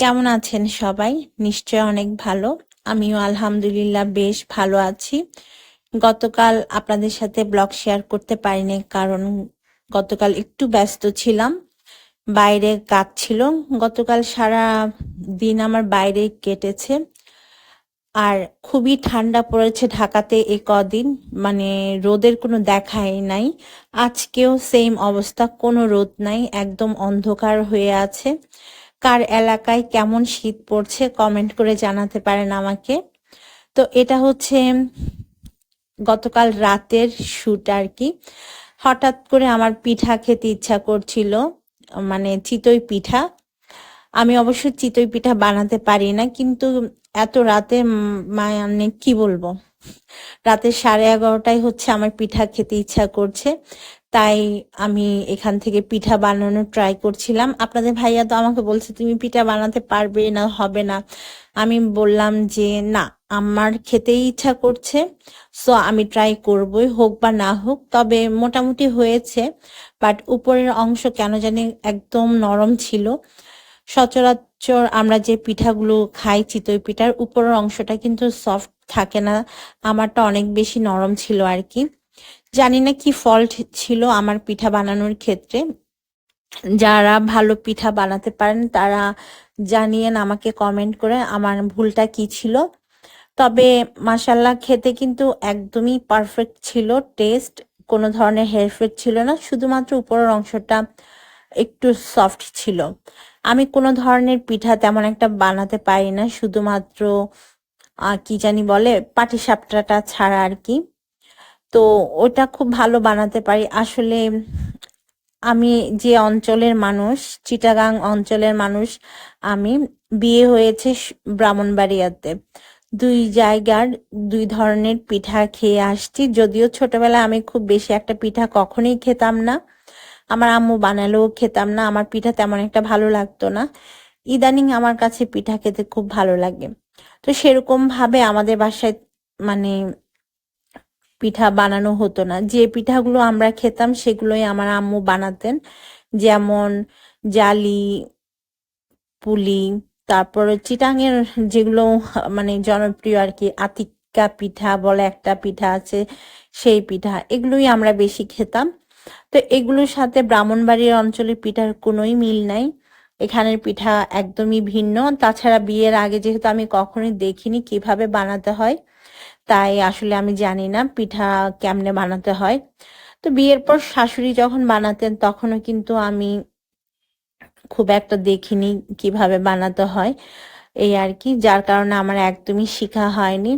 কেমন আছেন সবাই? নিশ্চয় অনেক ভালো। আমিও আলহামদুলিল্লাহ বেশ ভালো আছি। গতকাল আপনাদের সাথে ব্লগ শেয়ার করতে পারিনি কারণ গতকাল একটু ব্যস্ত ছিলাম। বাইরে কাজ ছিল। গতকাল সারা দিন আমার বাইরে কেটেছে। আর খুবই ঠান্ডা পড়েছে ঢাকাতে এ কদিন। মানে রোদের কোনো দেখাই নাই। আজকেও সেম অবস্থা, কোনো রোদ নাই, একদম অন্ধকার হয়ে আছে। কার এলাকায় কেমন শীত পড়ছে কমেন্ট করে জানাতে পারেন আমাকে। তো এটা হচ্ছে গতকাল রাতের শ্যুট আর কি। হঠাৎ করে আমার পিঠা খেতে ইচ্ছা করছিল মানে চিতই পিঠা। আমি অবশ্য চিতই পিঠা বানাতে পারি না, কিন্তু এত রাতে মানে কি বলব? রাতে সাড়ে এগারোটায় হচ্ছে আমার পিঠা খেতে ইচ্ছা করছে। তাই আমি এখান থেকে পিঠা বানানোর ট্রাই করছিলাম। আপনাদের ভাইয়া তো আমাকে বলছে, তুমি পিঠা বানাতে পারবে না, হবে না। আমি বললাম যে, না, আমার খেতেই ইচ্ছা করছে সো আমি ট্রাই করবই, হোক বা না হোক। তবে মোটামুটি হয়েছে বাট উপরের অংশ কেন জানি একদম নরম ছিল। সচরাচর আমরা যে পিঠাগুলো খাই, চিতই পিঠার, উপরের অংশটা কিন্তু সফট থাকে না, আমারটা অনেক বেশি নরম ছিল আর কি। জানি না কি ফল্ট ছিল আমার পিঠা বানানোর ক্ষেত্রে। যারা ভালো পিঠা বানাতে পারেন, তারা জানিয়েন আমাকে কমেন্ট করে আমার ভুলটা কি ছিল। তবে মাসাল্লাহ খেতে কিন্তু একদমই পারফেক্ট ছিল টেস্ট কোনো ধরনের হেরফের ছিল না, শুধুমাত্র উপরের অংশটা একটু সফট ছিল। আমি কোনো ধরনের পিঠা তেমন একটা বানাতে পারি না, শুধুমাত্র কি জানি বলে, পাটিসাপটাটা ছাড়া আর কি। তো ওটা খুব ভালো বানাতে পারি। আসলে আমি যে অঞ্চলের মানুষ, চিটাগাং অঞ্চলের মানুষ, আমি বিয়ে হয়েছে ব্রাহ্মণবাড়িয়াতে। দুই জায়গার দুই ধরনের পিঠা খেয়ে আসছি। যদিও ছোটবেলায় আমি খুব বেশি একটা পিঠা কখনোই খেতাম না। আমার আম্মু বানালেও খেতাম না। আমার পিঠা তেমন একটা ভালো লাগতো না। ইদানিং আমার কাছে পিঠা খেতে খুব ভালো লাগে। তো সেরকম ভাবে আমাদের বাসায় মানে পিঠা বানানো হতো না। যে পিঠাগুলো আমরা খেতাম, সেগুলোই আমার আম্মু বানাতেন। যেমন জালি, পুলি, তারপর চিটাঙের যেগুলো মানে জনপ্রিয় আর কি আতিকা পিঠা বলে একটা পিঠা আছে, সেই পিঠা, এগুলোই আমরা বেশি খেতাম। তো এগুলোর সাথে ব্রাহ্মণবাড়ির অঞ্চলের পিঠার কোনোই মিল নাই। এখানের পিঠা একদমই ভিন্ন। তাছাড়া বিয়ের আগে যেহেতু আমি কখনোই দেখিনি কীভাবে বানাতে হয় তাই আসলে আমি জানি না পিঠা কেমনে বানাতে হয়। তো বিয়ের পর শাশুড়ি যখন বানাতেন তখনও কিন্তু আমি খুব একটা দেখিনি কীভাবে বানাতে হয়। এই আর কি, যার কারণে আমার একদমই শিখা হয়নি।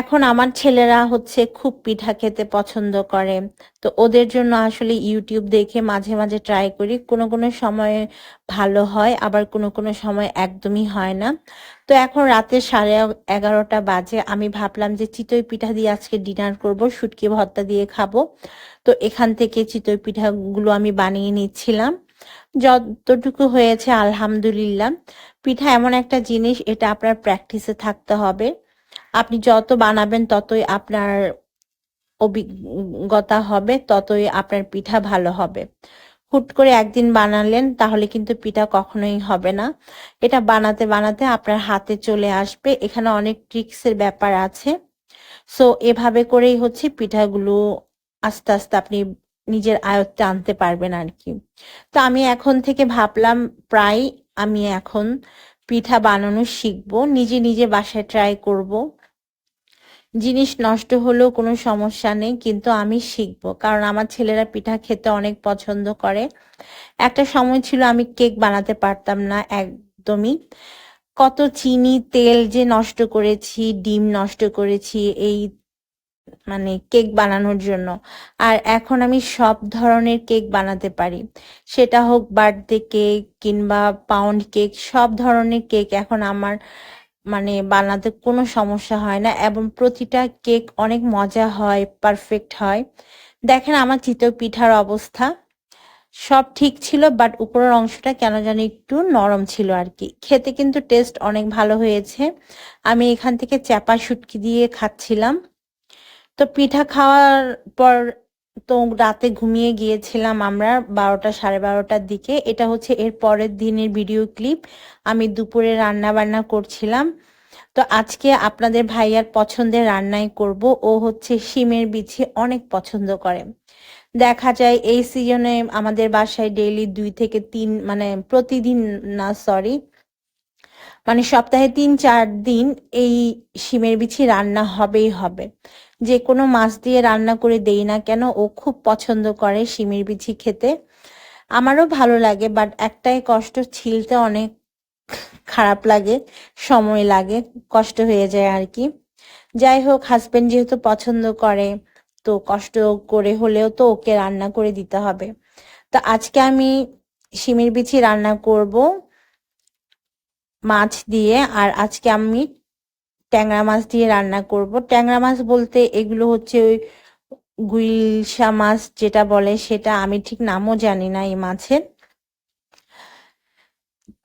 এখন আমার ছেলেরা হচ্ছে খুব পিঠা খেতে পছন্দ করে। তো ওদের জন্য আসলে ইউটিউব দেখে মাঝে মাঝে ট্রাই করি। কোনো কোনো সময় ভালো হয়, আবার কোনো কোনো সময় একদমই হয় না। তো এখন রাতে সাড়ে এগারোটা বাজে। আমি ভাবলাম যে চিতই পিঠা দিয়ে আজকে ডিনার করব, শুটকি ভর্তা দিয়ে খাব। তো এখান থেকে চিতই পিঠাগুলো আমি বানিয়ে নিচ্ছিলাম। যতটুকু হয়েছে আলহামদুলিল্লাহ। পিঠা এমন একটা জিনিস, এটা আপনার প্র্যাকটিসে থাকতে হবে। আপনি যত বানাবেন ততই আপনার অভিজ্ঞতা হবে, ততই আপনার পিঠা ভালো হবে। হুট করে একদিন বানালেন, তাহলে কিন্তু পিঠা কখনোই হবে না। এটা বানাতে বানাতে আপনার হাতে চলে আসবে। এখানে অনেক ট্রিক্সের ব্যাপার আছে। সো এভাবে করেই হচ্ছে পিঠাগুলো আস্তে আস্তে আপনি নিজের আয়ত্তে আনতে পারবেন আর কি। তো আমি এখন থেকে ভাবলাম প্রায় আমি এখন পিঠা বানানো শিখব, নিজে নিজে বাসায় ট্রাই করব। জিনিস নষ্ট হলেও কোনো সমস্যা নেই, কিন্তু আমি শিখব। কারণ আমার ছেলেরা পিঠা খেতে অনেক পছন্দ করে। একটা সময় ছিল আমি কেক বানাতে পারতাম না একদমই। কত চিনি, তেল যে নষ্ট করেছি, ডিম নষ্ট করেছি এই মানে কেক বানানোর জন্য। আর এখন আমি সব ধরনের কেক বানাতে পারি। সেটা হোক বার্থডে কেক কিংবা পাউন্ড কেক, সব ধরনের কেক এখন আমার মানে বানাতে কোনো সমস্যা হয় না এবং প্রতিটা কেক অনেক মজা হয় পারফেক্ট হয়। দেখেন আমার চিতই পিঠার অবস্থা। সব ঠিক ছিল বাট উপরের অংশটা কেন জানি একটু নরম ছিল আর কি। খেতে কিন্তু টেস্ট অনেক ভালো হয়েছে। আমি এখান থেকে চ্যাপা শুটকি দিয়ে খাচ্ছিলাম। তো পিঠা খাওয়ার পর তো রাতে ঘুমিয়ে গিয়েছিলাম আমরা বারোটা, সাড়ে বারোটার দিকে। এটা হচ্ছে এর পরের দিনের ভিডিও ক্লিপ আমি দুপুরে রান্না বান্না করছিলাম। তো আজকে আপনাদের ভাইয়ার পছন্দের রান্নাই করব। ও হচ্ছে শিমের বিচি অনেক পছন্দ করে। দেখা যায় এই সিজনে আমাদের বাসায় ডেইলি দুই থেকে তিন মানে প্রতিদিন না সরি মানে সপ্তাহে তিন, চার দিন এই শিমের বিচি রান্না হবেই হবে। যে কোনো মাছ দিয়ে রান্না করে দেই না কেন, ও খুব পছন্দ করে শিমির বিচি খেতে। আমারও ভালো লাগে বাট একটাই কষ্ট, ছিলতে অনেক খারাপ লাগে, সময় লাগে, কষ্ট হয়ে যায় আর কি যাই হোক হাজবেন্ড যেহেতু পছন্দ করে, তো কষ্ট করে হলেও তো ওকে রান্না করে দিতে হবে। তো আজকে আমি শিমের বিচি রান্না করব মাছ দিয়ে, আর আজকে আমি ট্যাংরা মাছ দিয়ে রান্না করব। ট্যাংরা মাছ বলতে এগুলো হচ্ছে ওই গুইলসা মাছ যেটা বলে সেটা আমি ঠিক নামও জানি না এই মাছের।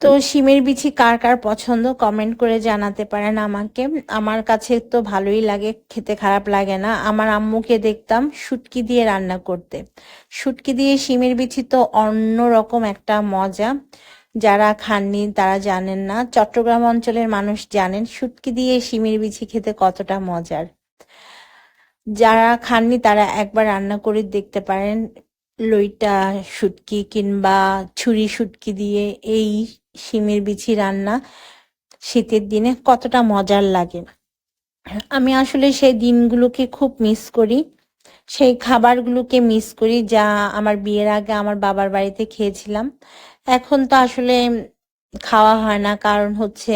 তো শিমের বিচি কার কার পছন্দ কমেন্ট করে জানাতে পারেন আমাকে। আমার কাছে তো ভালোই লাগে, খেতে খারাপ লাগে না। আমার আম্মুকে দেখতাম শুটকি দিয়ে রান্না করতে। শুটকি দিয়ে শিমের বিচি তো অন্য রকম একটা মজা। যারা খাননি, তারা জানেন না। চট্টগ্রাম অঞ্চলের মানুষ জানেন শুটকি দিয়ে শিমের বিচি খেতে কতটা মজার। যারা খাননি, তারা একবার রান্না করে দেখতে পারেন লইটা শুটকি কিংবা ছুরি শুটকি দিয়ে এই শিমের বিচি রান্না শীতের দিনে কতটা মজার লাগে। আমি আসলে সেই দিনগুলোকে খুব মিস করি। সেই খাবারগুলোকে মিস করি যা আমার বিয়ের আগে আমার বাবার বাড়িতে খেয়েছিলাম। এখন তো আসলে খাওয়া হয় না। কারণ হচ্ছে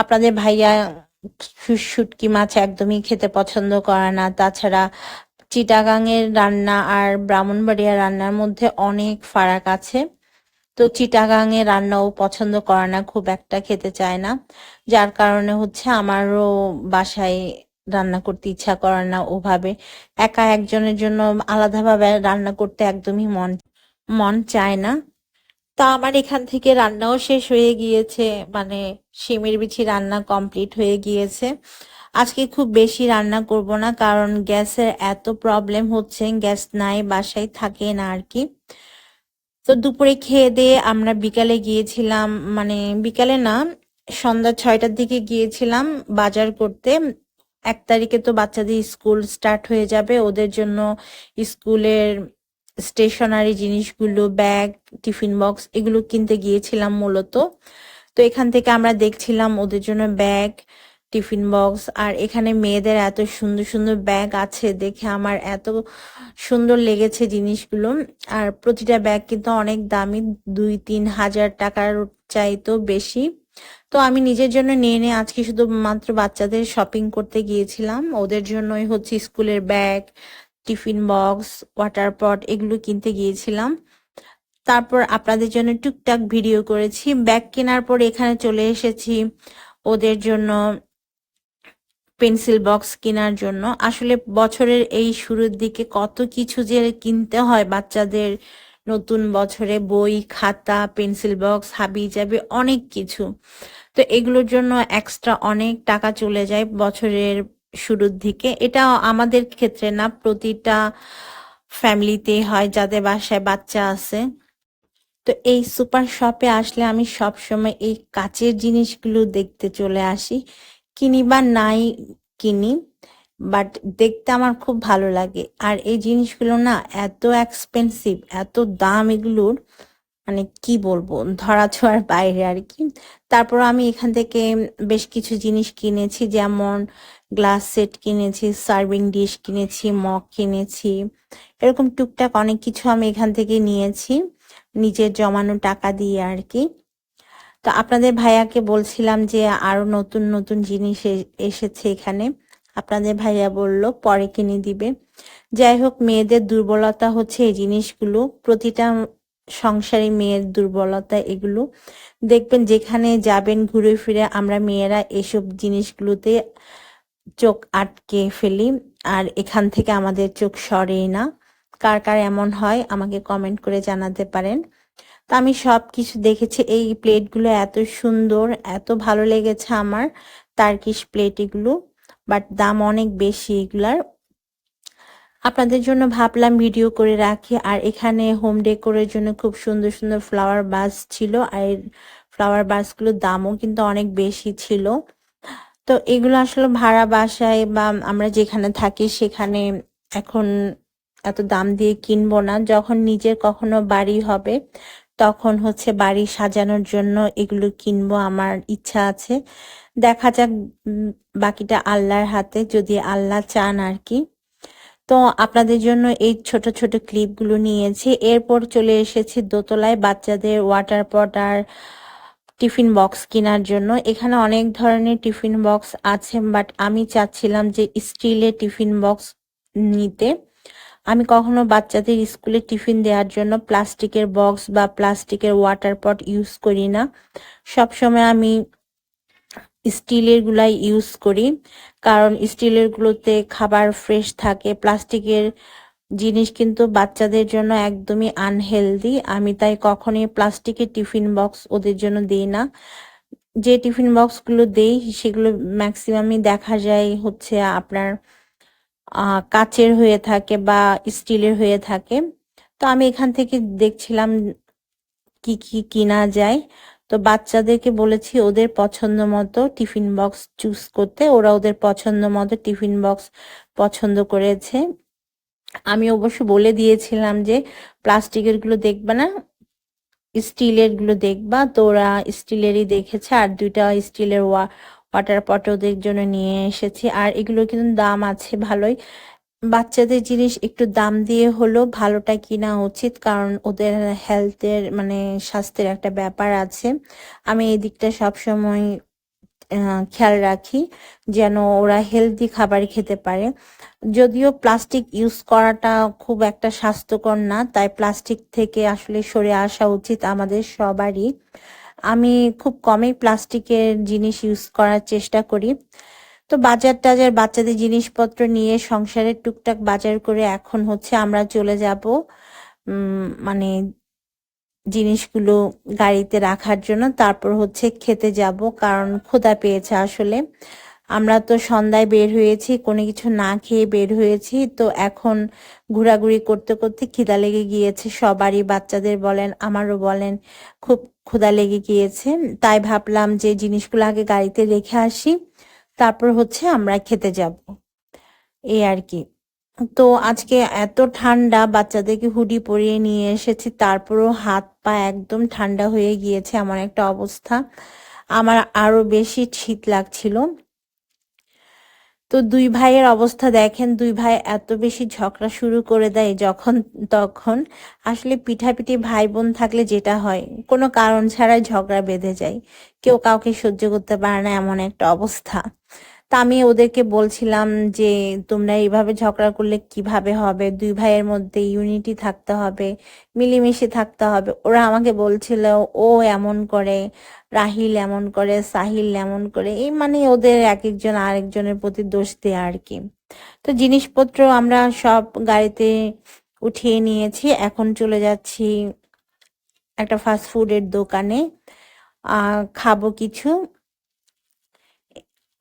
আপনাদের ভাইয়া শুটকি মাছ একদমই খেতে পছন্দ করে না। তাছাড়া চিটাগাংয়ের রান্না আর ব্রাহ্মণবাড়িয়া রান্নার মধ্যে অনেক ফারাক আছে। তো চিটাগাংয়ের রান্নাও পছন্দ করে না, খুব একটা খেতে চায় না। যার কারণে হচ্ছে আমারও বাসায় রান্না করতে ইচ্ছা করে না ওভাবে। একা একজনের জন্য আলাদাভাবে রান্না করতে একদমই মন মন চায় না। তা আমার এখান থেকে রান্নাও শেষ হয়ে গিয়েছে মানে শিমের বিচি রান্না কমপ্লিট হয়ে গিয়েছে। আজকে খুব বেশি রান্না করব না, কারণ গ্যাসের এত প্রবলেম হচ্ছে, গ্যাস নাই, বাসায় থাকে না আর কি। তো দুপুরে খেয়ে দিয়ে আমরা বিকালে গিয়েছিলাম মানে বিকালে না, সন্ধ্যা ছয়টার দিকে গিয়েছিলাম বাজার করতে। এক তারিখে তো বাচ্চাদের স্কুল স্টার্ট হয়ে যাবে, ওদের জন্য স্কুলের স্টেশনারি জিনিসগুলো ব্যাগ টিফিন বক্স এগুলো কিনতে গিয়েছিলাম মূলত। তো এখান থেকে আমরা দেখছিলাম ওদের জন্য ব্যাগ টিফিন বক্স আর এখানে মেয়েদের এত সুন্দর সুন্দর ব্যাগ আছে দেখে আমার এত সুন্দর লেগেছে জিনিসগুলো। আর প্রতিটা ব্যাগ কিন্তু অনেক দামি, দুই তিন হাজার টাকার চাইতো বেশি। তো আমি নিজের জন্য নিয়ে নিয়ে আজকে শুধু মাত্র বাচ্চাদের শপিং করতে গিয়েছিলাম। ওদের জন্যই হচ্ছে স্কুলের bag tiffin box water pot এগুলো কিনতে গিয়েছিলাম। তারপর আপনাদের জন্য টুকটাক ভিডিও করেছি। ব্যাগ কেনার পর এখানে চলে এসেছি ওদের জন্য পেন্সিল বক্স কেনার জন্য। আসলে বছরের এই শুরুর দিকে কত কিছু যে কিনতে হয় বাচ্চাদের, নতুন বছরে বই, খাতা, পেন্সিল বক্স, হাবি যাবে অনেক কিছু। তো এগুলোর জন্য এক্সট্রা অনেক টাকা চলে যায় বছরের শুরুর দিকে। এটা আমাদের ক্ষেত্রে না, প্রতিটা ফ্যামিলিতে হয়, যাদের বাসায় বাচ্চা আছে। তো এই সুপার শপে আসলে আমি সবসময় এই কাচের জিনিসগুলো দেখতে চলে আসি। কিনি বা নাই কিনি বাট দেখতে আমার খুব ভালো লাগে। আর এই জিনিসগুলো না, এত এক্সপেন্সিভ এত দাম এগুলোর মানে কি বলব, ধরা ছোঁয়ার বাইরে আর কি তারপর আমি এখান থেকে বেশ কিছু জিনিস কিনেছি, যেমন গ্লাস সেট কিনেছি সার্ভিং ডিশ কিনেছি, মগ কিনেছি। এরকম টুকটাক অনেক কিছু আমি এখান থেকে নিয়েছি, নিজের জমানো টাকা দিয়ে আর কি তো আপনাদের ভাইয়াকে বলছিলাম যে আরও নতুন নতুন জিনিস এসেছে এখানে। আপনাদের ভাইয়া বলল, পরে কিনে দিবে। যাই হোক, মেয়েদের দুর্বলতা হচ্ছে এই জিনিসগুলো। প্রতিটা সংসারী মেয়ের দুর্বলতা এগুলো। দেখবেন যেখানে যাবেন ঘুরে ফিরে, আমরা মেয়েরা এসব জিনিসগুলোতে চোখ আটকে ফেলি, আর এখান থেকে আমাদের চোখ সরেই না। কার কার এমন হয় আমাকে কমেন্ট করে জানাতে পারেন। তো আমি সব কিছু দেখেছি, এই প্লেটগুলো এত সুন্দর, এত ভালো লেগেছে আমার তার্কিশ প্লেট এগুলো বাট দাম অনেক বেশি এগুলার। আপনাদের জন্য ভাবলাম ভিডিও করে রাখি, আর এখানে হোম ডেকোরের জন্য খুব সুন্দর সুন্দর ফ্লাওয়ার বাস ছিল, আর ফ্লাওয়ার বাসগুলোর দামও কিন্তু অনেক বেশি ছিল। তো এগুলো আসলে ভাড়া বাসায় বা আমরা যেখানে থাকি সেখানে এখন এত দাম দিয়ে কিনবো না। যখন নিজের কখনো বাড়ি হবে, তখন হচ্ছে বাড়ি সাজানোর জন্য এগুলো কিনবো আমার ইচ্ছা আছে। দেখা যাক বাকিটা আল্লাহর হাতে যদি আল্লাহ চান আর কি তো আপনাদের জন্য এই ছোট ছোট ক্লিপগুলো নিয়েছি। এরপর চলে এসেছি দোতলায় বাচ্চাদের ওয়াটার পট আর টিফিন বক্স কেনার জন্য। এখানে অনেক ধরনের টিফিন বক্স আছে, বাট আমি চাচ্ছিলাম যে স্টিলের টিফিন বক্স নিতে। আমি কখনো বাচ্চাদের স্কুলে টিফিন দেওয়ার জন্য প্লাস্টিকের বক্স বা প্লাস্টিকের ওয়াটার পট ইউজ করি না। সবসময় আমি স্টিলের গুলাই ইউজ করি, কারণ স্টিলের গুলোতে খাবার ফ্রেশ থাকে, প্লাস্টিকের জিনিস কিন্তু বাচ্চাদের জন্য একদমই আনহেলদি আমি তাই কখনই প্লাস্টিকের টিফিন বক্স ওদের জন্য দিই না। যে টিফিন বক্সগুলো দেই, সেগুলো ম্যাক্সিমামই দেখা যায় হচ্ছে আপনার কাচের হয়ে থাকে বা স্টিলের হয়ে থাকে। তো আমি এখান থেকে দেখছিলাম কি কি কিনা যায়। তো বাচ্চাদেরকে বলেছি ওদের পছন্দ মতো টিফিন বক্স চুজ করতে। ওরা ওদের পছন্দ মতো টিফিন বক্স পছন্দ করেছে। আমি অবশ্য বলে দিয়েছিলাম যে প্লাস্টিকেরগুলো দেখবা না, স্টিলেরগুলো দেখবা, তো ওরা স্টিলেরই দেখেছে আর দুইটা স্টিলের ওয়াটার পট ওদের জন্য নিয়ে এসেছি আর এগুলো কিন্তু দাম আছে ভালোই। বাচ্চাদের জিনিস একটু দাম দিয়ে হলেও ভালোটা কিনা উচিত, কারণ ওদের হেলথের মানে স্বাস্থ্যের একটা ব্যাপার আছে। আমি এই দিকটা সবসময় খেয়াল রাখি যেন ওরা হেলদি খাবার খেতে পারে। যদিও প্লাস্টিক ইউজ করাটা খুব একটা স্বাস্থ্যকর না, তাই প্লাস্টিক থেকে আসলে সরে আসা উচিত আমাদের সবারই। আমি খুব কমই প্লাস্টিকের জিনিস ইউজ করার চেষ্টা করি। তো বাজার টাজার বাচ্চাদের জিনিসপত্র নিয়ে সংসারের টুকটাক বাজার করে এখন হচ্ছে আমরা চলে যাব। মানে জিনিসগুলো গাড়িতে রাখার জন্য। তারপর হচ্ছে খেতে যাব, কারণ ক্ষুধা পেয়েছে আসলে। আমরা তো সন্ধ্যায় বের হয়েছি, কোনো কিছু না খেয়ে বের হয়েছি। তো এখন ঘোরাঘুরি করতে করতে খিদা লেগে গিয়েছে, সবারই। বাচ্চাদের বলেন, আমারও বলেন, খুব ক্ষুধা লেগে গিয়েছে। তাই ভাবলাম যে জিনিসগুলো আগে গাড়িতে রেখে আসি, তারপর হচ্ছে আমরা খেতে যাব। এই আর কি। তো আজকে এত ঠান্ডা, বাচ্চাদেরকে হুডি পরিয়ে নিয়ে এসেছি, তারপরও হাত পা একদম ঠান্ডা হয়ে গিয়েছে আমার একটা অবস্থা। আমার আরও বেশি শীত লাগছিল। তো দুই ভাইয়ের অবস্থা দেখেন, দুই ভাই এত বেশি ঝগড়া শুরু করে দেয় যখন তখন। আসলে পিঠাপিঠি ভাই বোন থাকলে যেটা হয়, কোনো কারণ ছাড়াই ঝগড়া বেঁধে যায়। কেউ কাউকে সহ্য করতে পারে না এমন একটা অবস্থা। তা আমি ওদেরকে বলছিলাম যে, তোমরা এইভাবে ঝগড়া করলে কীভাবে হবে? দুই ভাইয়ের মধ্যে ইউনিটি থাকতে হবে, মিলেমিশে থাকতে হবে। ওরা আমাকে বলছিল, ও এমন করে, রাহিল এমন করে, সাহিল এমন করে। এই মানে ওদের এক একজন আরেকজনের প্রতি দোষ দেয় আর কি। তো জিনিসপত্র আমরা সব গাড়িতে উঠিয়ে নিয়েছি, এখন চলে যাচ্ছি একটা ফাস্ট ফুডের দোকানে। খাব কিছু।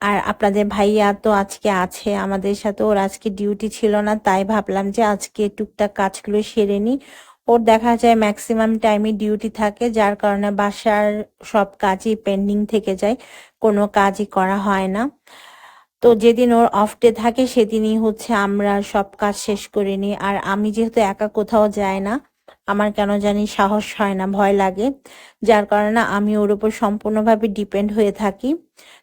আর আপনাদের ভাইয়া তো আজকে আছে, আমাদের সাথে ওর আজকে ডিউটি ছিল না, তাই ভাবলাম যে আজকে টুকটাক কাজগুলো সেরে নি ওর দেখা যায় ম্যাক্সিমাম টাইমে ডিউটি থাকে, যার কারণে বাসার সব কাজই পেন্ডিং থেকে যায়, কোনো কাজই করা হয় না। তো যেদিন ওর অফ ডে থাকে, সেদিনই হচ্ছে আমরা সব কাজ শেষ করে নিই। আর আমি যেহেতু একা কোথাও যাই না আমার কেন জানি সাহস হয় না, ভয় লাগে। যার কারণে আমি ওর উপর সম্পূর্ণভাবে ডিপেন্ড হয়ে থাকি।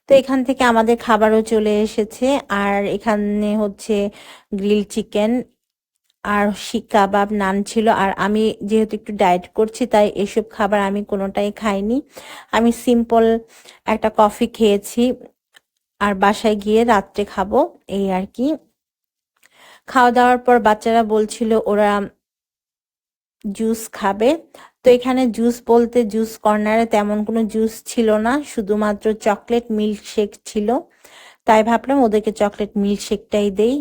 তো এখান থেকে আমাদের খাবারও চলে এসেছে। আর এখানে হচ্ছে গ্রিল চিকেন আর শিক কাবাব নান ছিল। আর আমি যেহেতু একটু ডায়েট করছি, তাই এসব খাবার আমি কোনোটাই খাইনি। আমি সিম্পল একটা কফি খেয়েছি। আর বাসায় গিয়ে রাত্রে খাব, এই আর কি। খাওয়া দাওয়ার পর বাচ্চারা বলছিল, ওরা জুস খাবে। তো এখানে জুস বলতে জুস কর্নারে তেমন কোনো জুস ছিল না, শুধুমাত্র চকলেট মিল্কশেক ছিল। তাই ভাবলাম ওদেরকে চকলেট মিল্কশেকটাই দেই।